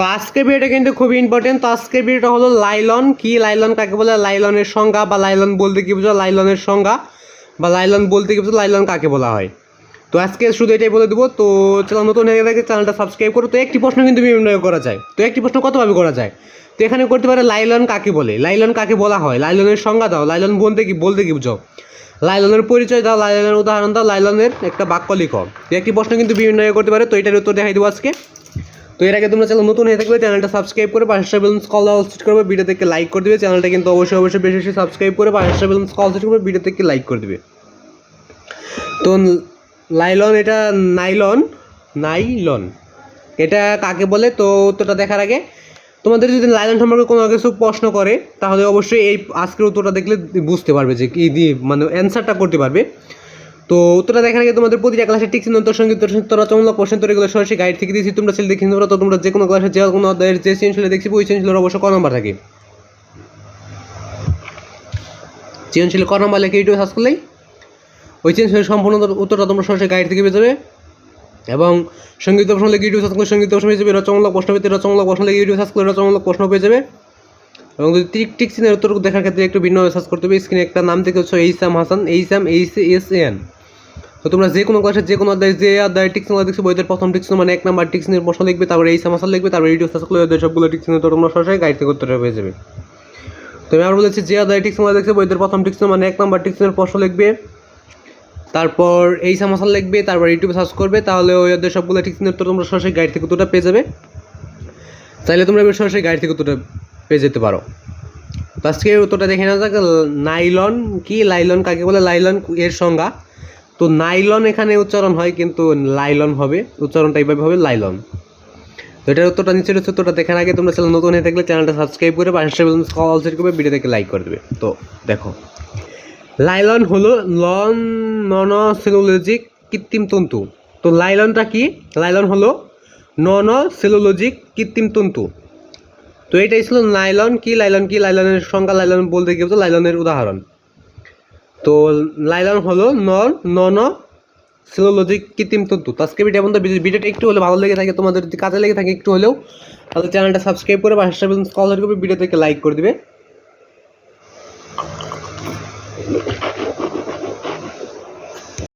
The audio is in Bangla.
তো আজকের ভিডিওটা কিন্তু খুবই ইম্পর্টেন্ট তো আজকের ভিডিওটা হলো লাইলন। কি লাইলন? কাকে বলে? লাইলনের সংজ্ঞা বা লাইলন বলতে কি বুঝো লাইলনের সংজ্ঞা বা লাইলন বলতে কি বুঝো লাইলন কাকে বলা হয়? তো আজকে শুধু এটাই বলে দেবো। তো চ্যানেল নতুন হয়ে গেলে চ্যানেলটা সাবস্ক্রাইব করো। তো একটি প্রশ্ন কিন্তু বিভিন্ন করা যায়। তো একটি প্রশ্ন কতভাবে করা যায়? তো এখানে করতে পারে লাইলন কাকে বলে? লাইলন কাকে বলা হয়? লাইলনের সংজ্ঞা দাও। লাইলন বলতে কি বলতে কি বুঝো? লাইলনের পরিচয় দাও, লাইলনের উদাহরণ দাও, লাইলনের একটা বাক্য লিখো। তো একটি প্রশ্ন কিন্তু বিভিন্ন করতে পারে। তো এটার উত্তর দেখাই দেবো আজকে। তো এর আগে তোমরা চ্যানেল নতুন হয়ে থাকবে চ্যানেলটা সাবস্ক্রাইব করে পাশের বেলুন কল সেট করবে ভিডিও থেকে লাইক করে দিবে। চ্যানেলটা কিন্তু অবশ্যই অবশ্যই বেশি বেশি সাবস্ক্রাইব করে পাশের বেলুন কল সেট করবে ভিডিও থেকে লাইক করে দিবে। তো লাইলন এটা নাইলন নাইলন এটা কাকে বলে? তো উত্তরটা দেখার আগে তোমাদের যদি লাইলন সম্পর্কে কোনো কিছু প্রশ্ন করে, তাহলে অবশ্যই এই আজকের উত্তরটা দেখলে বুঝতে পারবে যে কি মানে অ্যান্সারটা করতে পারবে। তো উত্তরটা দেখার আগে তোমাদের প্রতিটা ক্লাসে টিক চিহ্ন সংগীত তোরা চমলক প্রশ্ন তোর এগুলো সরাসরি গাইড থেকে দিয়েছি। তোমরা ছেলে দেখি তোমরা তো তোমরা যে কোনো ক্লাসে যে কোনো অধ্যায়ের যে সৃজনশীলে দেখছি, ওই সৃজনশীলের অবশ্য ক নম্বর থাকে। সৃজনশীল ক নম্বর লেখে ইউটিউব সার্চ করলেই ওই সৃজনশীলের সম্পূর্ণ উত্তরটা তোমরা সরাসরি গাইড থেকে পেয়ে যাবে। এবং সংগীত প্রশ্ন লেগে ইউটিউব সার্চ করলে সংগীত প্রশ্ন পেয়ে যাবে রচমূলক প্রশ্ন পেতে রচমূলক প্রশ্ন লেগে ইউটিউব সার্চ করলে রচমূলক প্রশ্ন পেয়ে যাবে। এবং যদি টিক টিক চিহ্নের উত্তর দেখার ক্ষেত্রে একটু ভিন্ন সার্চ করতে হবে। স্ক্রিনে একটা নাম থেকে হচ্ছে Eisam Hasan, Eisam H S N তো তোমরা যে কোনো ক্লাসে যে কোনো অধ্যায়, যে অধ্যায় টিক্স নাম্বার দেখছ বইদের প্রথম টিক্স মানে এক নাম্বার টিক্সনের প্রশ্ন লিখবে, তারপরে এই সামাসাল লিখবে, তারপরে সার্চ করলে ওদের সবগুলো টিক্স তো তোমরা সরাসরি গাইড থেকে উত্তর পেয়ে যাবে। তো আমি আবার বলেছি যে অধ্যায় টিক্স নাম্বার দেখছ বইদের প্রথম টিক্স মানে এক নাম্বার টিক্সনের প্রশ্ন লিখবে। তারপর এই সামাসাল লিখবে, তারপর ইউটিউবে সার্চ করবে, তাহলে ওই অধ্যায় সবগুলো টিক্সনের তো তোমরা সরাসরি গাইড থেকে উত্তরটা পেয়ে যাবে। চাইলে তোমরা সরাসরি গাইড থেকে উত্তরটা পেয়ে যেতে পারো। আজকে উত্তরটা দেখে নেওয়া যাক নাইলন কি লাইলন, কাকে বলে লাইলন, এর সংজ্ঞা? তো নাইলন এখানে উচ্চারণ হয়, কিন্তু লাইলন হবে। উচ্চারণটা এইভাবে হবে, লাইলন। তো এটার উত্তরটা নিচের উত্তরটা দেখার আগে। তোমরা চ্যানেল নতুন হয়ে থাকলে চ্যানেলটা সাবস্ক্রাইব করে পাশে কল সেট করবে ভিডিও থেকে লাইক করে দেবে। তো দেখো। লাইলন হলো লন নন সেলুলজিক কৃত্রিম তন্তু। তো লাইলনটা কি? লাইলন হলো নন সেলুলজিক কৃত্রিম তন্তু। তো এটাই ছিল নাইলন কি, লাইলন কি? লাইলনের সংখ্যা, লাইলন বলতে বলতো লাইলনের উদাহরণ। তো লাইলন হলো নন নন, সেলোলজিক কৃত্রিম তন্তু। আজকে ভিডিও বন্ধু ভিডিওটা একটু হলে ভালো লেগে থাকে, তোমাদের যদি কাজে লেগে থাকে একটু হলেও, তাহলে চ্যানেলটা সাবস্ক্রাইব করে পাশে কল করবে ভিডিও থেকে লাইক করে দিবে।